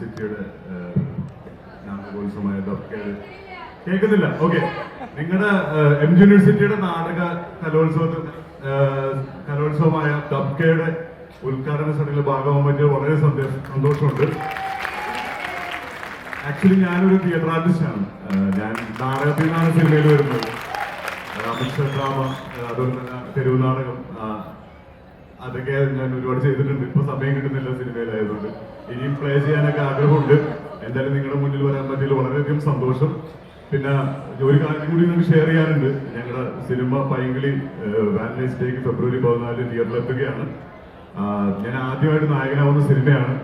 സിറ്റിയുടെ നാടകോത്സവമായ കേൾക്കുന്നില്ല. ഓക്കെ. നിങ്ങളുടെ എം ജി യൂണിവേഴ്സിറ്റിയുടെ നാടക കലോത്സവത്തിൽ കലോത്സവമായ ഡബ്കയുടെ ഉദ്ഘാടന ചടങ്ങിൽ ഭാഗമാകാൻ പറ്റിയ വളരെ സന്തോഷമുണ്ട്. ആക്ച്വലി ഞാനൊരു തിയേറ്റർ ആർട്ടിസ്റ്റാണ് ഞാൻ നാടകത്തിൽ നിന്നാണ് സിനിമയിൽ വരുന്നത്. അമിത് ഡ്രാമ അതുപോലെ തന്നെ തെരുവ് നാടകം അതൊക്കെ ഞാൻ ഒരുപാട് ചെയ്തിട്ടുണ്ട്. ഇപ്പൊ സമയം കിട്ടുന്നില്ല സിനിമയിലായതുകൊണ്ട്. ഇനിയും പ്ലേ ചെയ്യാനൊക്കെ ആഗ്രഹമുണ്ട്. എന്തായാലും നിങ്ങളുടെ മുന്നിൽ വരാൻ പറ്റിയതിൽ വളരെയധികം സന്തോഷം. പിന്നെ ഒരു കാര്യം കൂടി നിങ്ങൾക്ക് ഷെയർ ചെയ്യാനുണ്ട്. ഞങ്ങളുടെ സിനിമ പൈങ്കിളി വാലന്റൈൻസ് ഡേക്ക് ഫെബ്രുവരി പതിനാല് തിയേറ്ററിലെത്തുകയാണ്. ഞാൻ ആദ്യമായിട്ട് നായകനാവുന്ന സിനിമയാണ്.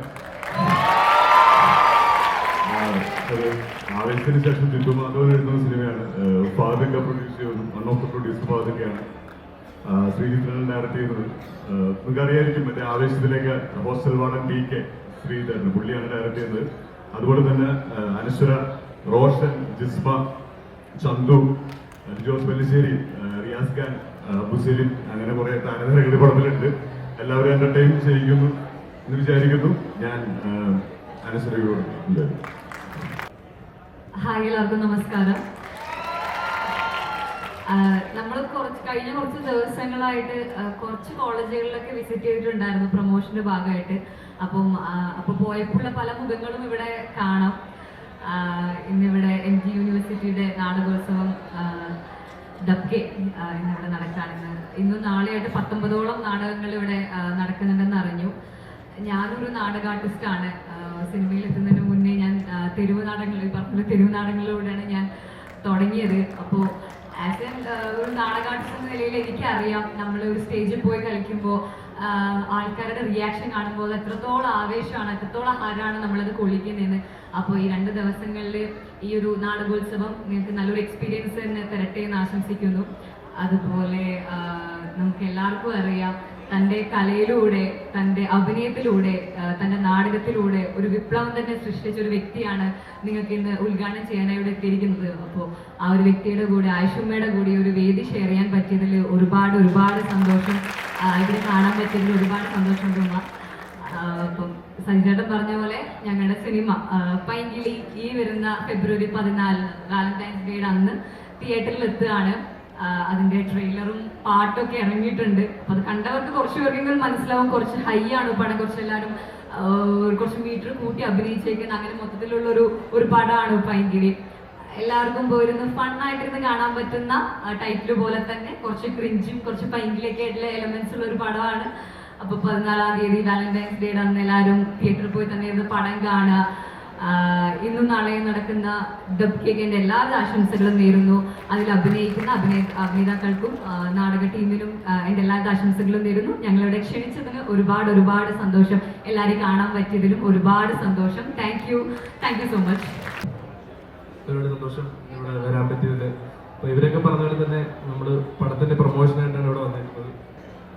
ആവേശത്തിന് ശേഷം ജിത്തു മാധവൻ എഴുതുന്ന സിനിമയാണ്. ഫാദിക്ക പ്രൊഡ്യൂസ് ചെയ്യുന്നു വൺ ഓഫ് ദ പ്രൊഡ്യൂസർ ശ്രീജിത്രൻ ഡയറക്ട് ചെയ്തത് നിങ്ങൾക്കറിയായിരിക്കും മറ്റേ ആവേശത്തിലേക്ക് hostel warden T K Sreedharan പുള്ളിയാണ് ഡയറക്ട് ചെയ്തത് അതുപോലെ തന്നെ അനശ്വര റോഷൻ ജിസ്മ ചന്തു ജോസ് പെല്ലിശ്ശേരി റിയാസ് ഖാൻ ആ, അബു സലീം അങ്ങനെ കുറെ താരനിരകൾ പടത്തിലുണ്ട്. എല്ലാവരും എന്റർടൈൻ ചെയ്യിക്കുന്നു എന്ന് വിചാരിക്കുന്നു. ഞാൻ അനശ്വരയോട് ഹായ് എല്ലാവർക്കും നമസ്കാരം. നമ്മൾ കുറച്ച് കഴിഞ്ഞ കുറച്ച് ദിവസങ്ങളായിട്ട് കുറച്ച് കോളേജുകളിലൊക്കെ വിസിറ്റ് ചെയ്തിട്ടുണ്ടായിരുന്നു പ്രൊമോഷന്റെ ഭാഗമായിട്ട്. അപ്പം അപ്പൊ പോയപ്പോഴുള്ള പല മുഖങ്ങളും ഇവിടെ കാണാം. ഇന്നിവിടെ എം ജി യൂണിവേഴ്സിറ്റിയുടെ നാടകോത്സവം ഡബ്കെ ഇന്നിവിടെ നടക്കാണെന്ന് ഇന്നും നാളെയായിട്ട് പത്തൊമ്പതോളം നാടകങ്ങൾ ഇവിടെ നടക്കുന്നുണ്ടെന്ന് അറിഞ്ഞു. ഞാനൊരു നാടക ആർട്ടിസ്റ്റാണ് സിനിമയിൽ എത്തുന്നതിന് മുന്നേ ഞാൻ തെരുവ് നാടകങ്ങൾ പറഞ്ഞ തെരുവ് നാടകങ്ങളിലൂടെയാണ് ഞാൻ തുടങ്ങിയത്. അപ്പോൾ ആസ് എൻ ഒരു നാടക ആർട്ടിസ്റ്റ് എന്ന നിലയിൽ എനിക്കറിയാം. നമ്മൾ ഒരു സ്റ്റേജിൽ പോയി കളിക്കുമ്പോൾ ആൾക്കാരുടെ റിയാക്ഷൻ കാണുമ്പോൾ എത്രത്തോളം ആവേശമാണ് എത്രത്തോളം ആരാണ് നമ്മളത് കൊള്ളിക്കുന്നതെന്ന്. അപ്പോൾ ഈ രണ്ട് ദിവസങ്ങളിൽ ഈ ഒരു നാടകോത്സവം നിങ്ങൾക്ക് നല്ലൊരു എക്സ്പീരിയൻസ് തന്നെ തരട്ടെ എന്ന് ആശംസിക്കുന്നു. അതുപോലെ നമുക്ക് എല്ലാവർക്കും അറിയാം തന്റെ കലയിലൂടെ തന്റെ അഭിനയത്തിലൂടെ തന്റെ നാടകത്തിലൂടെ ഒരു വിപ്ലവം തന്നെ സൃഷ്ടിച്ച ഒരു വ്യക്തിയാണ് നിങ്ങൾക്ക് ഇന്ന് ഉദ്ഘാടനം ചെയ്യാനായി ഇവിടെ എത്തിയിരിക്കുന്നത്. അപ്പോൾ ആ ഒരു വ്യക്തിയുടെ കൂടെ ആയുഷമ്മയുടെ കൂടി ഒരു വേദി ഷെയർ ചെയ്യാൻ പറ്റിയതിൽ ഒരുപാട് ഒരുപാട് സന്തോഷം. ഇവിടെ കാണാൻ പറ്റിയതിൽ ഒരുപാട് സന്തോഷം തോന്നുക അപ്പം സഞ്ജേട്ടൻ പറഞ്ഞ പോലെ ഞങ്ങളുടെ സിനിമ പൈങ്കിളി ഈ വരുന്ന ഫെബ്രുവരി പതിനാലിന് വാലന്റൈൻസ് ഡേയുടെ അന്ന് തിയേറ്ററിൽ എത്തുകയാണ്. അതിന്റെ ട്രെയിലറും പാട്ടൊക്കെ ഇറങ്ങിയിട്ടുണ്ട്. അപ്പൊ അത് കണ്ടവർക്ക് കുറച്ച് പേർക്കെങ്കിലും മനസ്സിലാവും. കുറച്ച് ഹൈ ആണ് പടം. കുറച്ച് എല്ലാവരും കുറച്ച് മീറ്റർ കൂട്ടി അഭിനയിച്ചേക്കുന്ന അങ്ങനെ മൊത്തത്തിലുള്ള ഒരു ഒരു പടമാണ് പൈങ്കിളി. എല്ലാവർക്കും പോയിരുന്ന് ഫണ്ണായിട്ടിരുന്ന് കാണാൻ പറ്റുന്ന ടൈറ്റിൽ പോലെ തന്നെ കുറച്ച് ക്രിഞ്ചും കുറച്ച് പൈങ്കിലൊക്കെ ആയിട്ടുള്ള എലമെന്റ്സ് ഉള്ള ഒരു പടമാണ്. അപ്പൊ പതിനാലാം തീയതി വാലന്റൈൻസ് ഡേ അന്ന് എല്ലാവരും തിയേറ്ററിൽ പോയി തന്നെ ഇരുന്ന് പടം കാണുക. ഇന്നും നാളെയും നടക്കുന്ന ഡബ് കേക്കിന്റെ എല്ലാ ആശംസകളും നേരുന്നു. അതിൽ അഭിനയിക്കുന്ന അഭിനയ അഭിനേതാക്കൾക്കും നാടക ടീമിനും എന്റെ എല്ലാ ആശംസകളും നേരുന്നു. ഞങ്ങളിവിടെ ക്ഷണിച്ചതിന് ഒരുപാട് ഒരുപാട് സന്തോഷം. എല്ലാവരെയും കാണാൻ പറ്റിയതിലും ഒരുപാട് സന്തോഷം. Thank you thank you so much സന്തോഷം വരാൻ ഇവരൊക്കെ പറഞ്ഞ പോലെ തന്നെ നമ്മൾ പടത്തിന്റെ പ്രൊമോഷനായിട്ടാണ് ഇവിടെ വന്നിരിക്കുന്നത്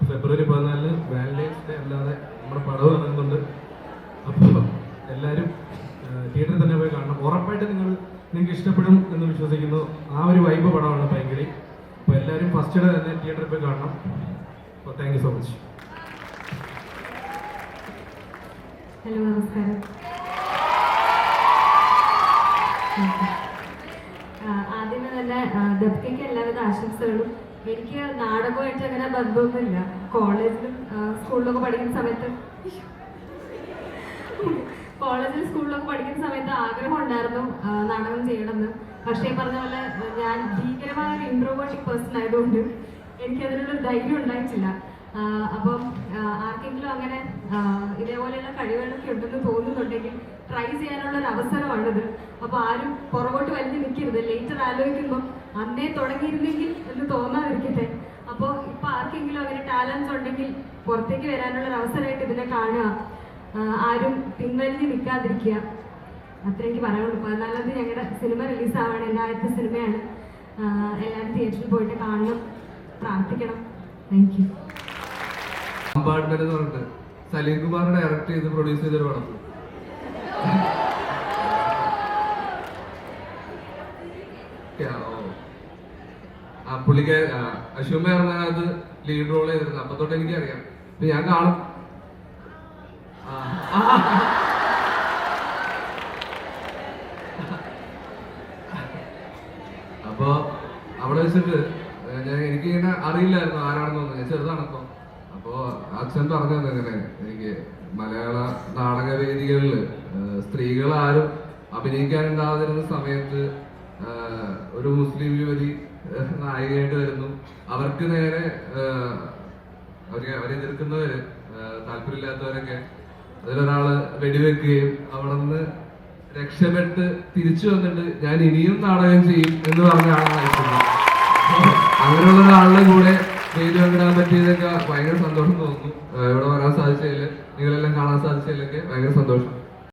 ഫെബ്രുവരി പതിനാലിന് വാലന്റൈൻസ് ഡേ അല്ലാതെ നമ്മുടെ പടവ് ഇറങ്ങുന്നുണ്ട് അപ്പോൾ എല്ലാവരും തിയേറ്ററിൽ തന്നെ പോയി കാണണം ഉറപ്പായിട്ട് നിങ്ങൾ നിങ്ങൾക്ക് ഇഷ്ടപ്പെടും എന്ന് വിശ്വസിക്കുന്നു ആ ഒരു വൈബ് പടമാണ് ഭയങ്കര അപ്പോൾ എല്ലാവരും ഫസ്റ്റ് ഡേ തന്നെ തിയേറ്ററിൽ പോയി കാണണം. അപ്പോൾ thank you so much hello നമസ്കാരം. ആദ്യമേ തന്നെ ദപ്തിക്ക് എല്ലാവിധ ആശംസകളും. എനിക്ക് നാടകമായിട്ട് അങ്ങനെ ബന്ധമൊന്നുമില്ല. കോളേജിലും സ്കൂളിലൊക്കെ പഠിക്കുന്ന സമയത്ത്. കോളേജിൽ സ്കൂളിലൊക്കെ പഠിക്കുന്ന സമയത്ത് ആഗ്രഹം ഉണ്ടായിരുന്നു നാടകം ചെയ്യണമെന്ന്. പക്ഷേ പറഞ്ഞ പോലെ ഞാൻ ഭീകരമായ ഒരു ഇൻട്രോവേർട്ടിക് പേഴ്സൺ ആയതുകൊണ്ട് എനിക്ക് അതിനുള്ള ധൈര്യം ഉണ്ടായിട്ടില്ല. അപ്പം ആർക്കെങ്കിലും അങ്ങനെ ഇതേപോലെയുള്ള കഴിവുകളൊക്കെ ഉണ്ടെന്ന് തോന്നുന്നുണ്ടെങ്കിൽ ട്രൈ ചെയ്യാനുള്ള ഒരു അവസരമാണിത്. അപ്പോൾ ആരും പുറകോട്ട് വലിഞ്ഞു നിൽക്കരുത്. ലേറ്റർ ആലോചിക്കുമ്പോൾ അന്നേ തുടങ്ങിയിരുന്നെങ്കിൽ എന്ന് തോന്നാതിരിക്കട്ടെ. അപ്പോൾ ഇപ്പൊ ആർക്കെങ്കിലും അങ്ങനെ ടാലൻസ് ഉണ്ടെങ്കിൽ പുറത്തേക്ക് വരാനുള്ള ഒരു അവസരമായിട്ട് ഇതിനെ കാണുക. ആരും പിൻവലിഞ്ഞ് നിൽക്കാതിരിക്കുക. അത്ര എനിക്ക് പറയാനുള്ളൂ. പതിനാലാം ഞങ്ങളുടെ സിനിമ റിലീസാവാണ്. എന്റെ ആദ്യത്തെ സിനിമയാണ്. എല്ലാവരും തിയേറ്ററിൽ പോയിട്ട് കാണണം. പ്രാർത്ഥിക്കണം. താങ്ക് യു അമ്പാടുമൻ എന്ന് പറഞ്ഞിട്ട് സലീം കുമാർ ഡയറക്ട് ചെയ്ത് പ്രൊഡ്യൂസ് ചെയ്തൊരു പടം. പുള്ളിക്ക് അശുമ പറഞ്ഞത് ലീഡ് റോൾ ചെയ്തിരുന്നു അപ്പൊ തൊട്ട് എനിക്ക് അറിയാം അപ്പൊ ഞാൻ കാണും. അപ്പോൾ അവിടെ വെച്ചിട്ട് എനിക്ക് ഇങ്ങനെ അറിയില്ലായിരുന്നു ആരാണെന്നൊന്നും ഞാൻ ചെറുതാണപ്പം. അപ്പോൾ അച്ഛൻ പറഞ്ഞു തന്നെ ഇങ്ങനെ എനിക്ക് മലയാള നാടക വേദികളിൽ സ്ത്രീകൾ ആരും അഭിനയിക്കാനുണ്ടാകുന്ന സമയത്ത് ഒരു മുസ്ലിം യുവതി നായികയായിട്ട് വരുന്നു. അവർക്ക് നേരെ അവരെ അവരെ എതിർക്കുന്നവര് താല്പര്യമില്ലാത്തവരൊക്കെ അതിലൊരാൾ വെടിവെക്കുകയും അവിടെ നിന്ന് രക്ഷപ്പെട്ട് തിരിച്ചു വന്നിട്ട് ഞാൻ ഇനിയും നാടകം ചെയ്യും എന്ന് പറഞ്ഞ ആളാണ് അങ്ങനെയുള്ള ഒരാളുടെ കൂടെ വേദി പങ്കിടാൻ പറ്റിയതൊക്കെ ഭയങ്കര സന്തോഷം തോന്നുന്നു ഇവിടെ വരാൻ സാധിച്ചതിൽ നിങ്ങളെല്ലാം കാണാൻ സാധിച്ചതിലൊക്കെ ഭയങ്കര സന്തോഷം.